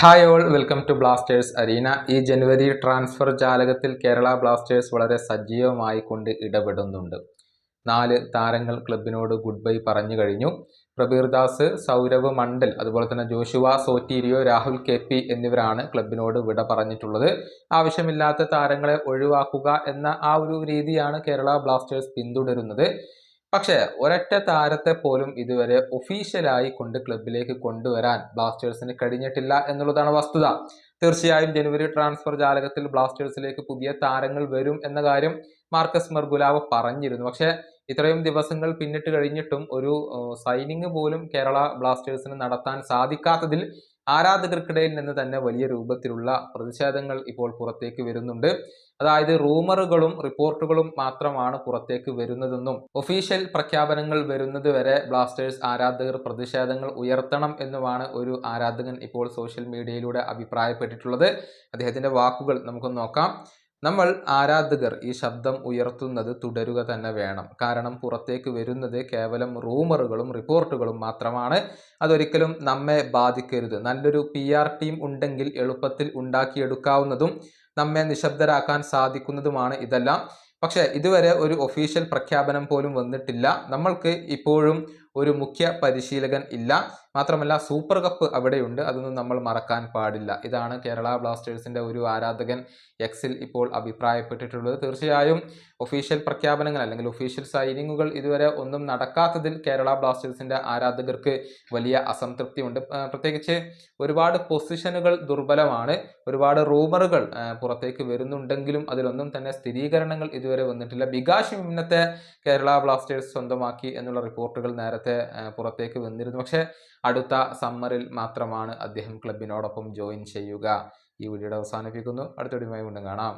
Hi all welcome to Blasters arena ഈ ജനുവരി transfer ജാലകത്തിൽ Kerala Blasters വളരെ സജീവമായി കൊണ്ട് ഇടപെടുന്നുണ്ട്. നാല് താരങ്ങൾ ക്ലബിനോട് ഗുഡ് ബൈ പറഞ്ഞു കഴിഞ്ഞു. പ്രബീർ ദാസ് സൗരവ് മണ്ഡൽ അതുപോലെ തന്നെ Joshua Sotirio Rahul K P എന്നിവരാണ് ക്ലബിനോട് വിട പറഞ്ഞിട്ടുള്ളത്. ആവശ്യമില്ലാത്ത താരങ്ങളെ ഒഴിവാക്കുക എന്ന ആ ഒരു രീതിയാണ് കേരള ബ്ലാസ്റ്റേഴ്സ് പിന്തുടരുന്നത്. പക്ഷേ ഒരൊറ്റ താരത്തെ പോലും ഇതുവരെ ഒഫീഷ്യലായി കൊണ്ട് ക്ലബിലേക്ക് കൊണ്ടുവരാൻ ബ്ലാസ്റ്റേഴ്സിന് കഴിഞ്ഞിട്ടില്ല എന്നുള്ളതാണ് വസ്തുത. തീർച്ചയായും ജനുവരി ട്രാൻസ്ഫർ ജാലകത്തിൽ ബ്ലാസ്റ്റേഴ്സിലേക്ക് പുതിയ താരങ്ങൾ വരും എന്ന കാര്യം മാർക്കസ് മെർഗുലാവ് പറഞ്ഞിരുന്നു. പക്ഷേ ഇത്രയും ദിവസങ്ങൾ പിന്നിട്ട് കഴിഞ്ഞിട്ടും ഒരു സൈനിങ് പോലും കേരള ബ്ലാസ്റ്റേഴ്സിന് നടത്താൻ സാധിക്കാത്തതിൽ ആരാധകർക്കിടയിൽ നിന്ന് തന്നെ വലിയ രൂപത്തിലുള്ള പ്രതിഷേധങ്ങൾ ഇപ്പോൾ പുറത്തേക്ക് വരുന്നുണ്ട്. അതായത് റൂമറുകളും റിപ്പോർട്ടുകളും മാത്രമാണ് പുറത്തേക്ക് വരുന്നതെന്നും ഒഫീഷ്യൽ പ്രഖ്യാപനങ്ങൾ വരുന്നത് വരെ ബ്ലാസ്റ്റേഴ്സ് ആരാധകർ പ്രതിഷേധങ്ങൾ ഉയർത്തണം എന്നുമാണ് ഒരു ആരാധകൻ ഇപ്പോൾ സോഷ്യൽ മീഡിയയിലൂടെ അഭിപ്രായപ്പെട്ടിട്ടുള്ളത്. അദ്ദേഹത്തിന്റെ വാക്കുകൾ നമുക്കൊന്ന് നോക്കാം. നമ്മൾ ആരാധകർ ഈ ശബ്ദം ഉയർത്തുന്നത് തുടരുക തന്നെ വേണം. കാരണം പുറത്തേക്ക് വരുന്നത് കേവലം റൂമറുകളും റിപ്പോർട്ടുകളും മാത്രമാണ്. അതൊരിക്കലും നമ്മെ ബാധിക്കരുത്. നല്ലൊരു പി ടീം ഉണ്ടെങ്കിൽ എളുപ്പത്തിൽ ഉണ്ടാക്കിയെടുക്കാവുന്നതും നമ്മെ നിശബ്ദരാക്കാൻ സാധിക്കുന്നതുമാണ് ഇതെല്ലാം. പക്ഷേ ഇതുവരെ ഒരു ഒഫീഷ്യൽ പ്രഖ്യാപനം പോലും വന്നിട്ടില്ല. നമ്മൾക്ക് ഇപ്പോഴും ഒരു മുഖ്യ പരിശീലകൻ ഇല്ല. മാത്രമല്ല സൂപ്പർ കപ്പ് അവിടെയുണ്ട്. അതൊന്നും നമ്മൾ മറക്കാൻ പാടില്ല. ഇതാണ് കേരള ബ്ലാസ്റ്റേഴ്സിന്റെ ഒരു ആരാധകൻ എക്സിൽ ഇപ്പോൾ അഭിപ്രായപ്പെട്ടിട്ടുള്ളത്. തീർച്ചയായും ഒഫീഷ്യൽ പ്രഖ്യാപനങ്ങൾ അല്ലെങ്കിൽ ഒഫീഷ്യൽ സൈനിങ്ങുകൾ ഇതുവരെ ഒന്നും നടക്കാത്തതിൽ കേരള ബ്ലാസ്റ്റേഴ്സിന്റെ ആരാധകർക്ക് വലിയ അസംതൃപ്തിയുണ്ട്. പ്രത്യേകിച്ച് ഒരുപാട് പൊസിഷനുകൾ ദുർബലമാണ്. ഒരുപാട് റൂമറുകൾ പുറത്തേക്ക് വരുന്നുണ്ടെങ്കിലും അതിലൊന്നും തന്നെ സ്ഥിരീകരണങ്ങൾ ഇതുവരെ വന്നിട്ടില്ല. ബികാഷ് ഇന്നത്തെ കേരള ബ്ലാസ്റ്റേഴ്സ് സ്വന്തമാക്കി എന്നുള്ള റിപ്പോർട്ടുകൾ നേരത്തെ പുറത്തേക്ക് വന്നിരുന്നു. പക്ഷേ അടുത്ത സമ്മറിൽ മാത്രമാണ് അദ്ദേഹം ക്ലബിനോടൊപ്പം ജോയിൻ ചെയ്യുക. ഈ വീഡിയോയുടെ അവസാനിപ്പിക്കുന്നു. അടുത്ത വീഡിയോയുമായി വീണ്ടും കാണാം.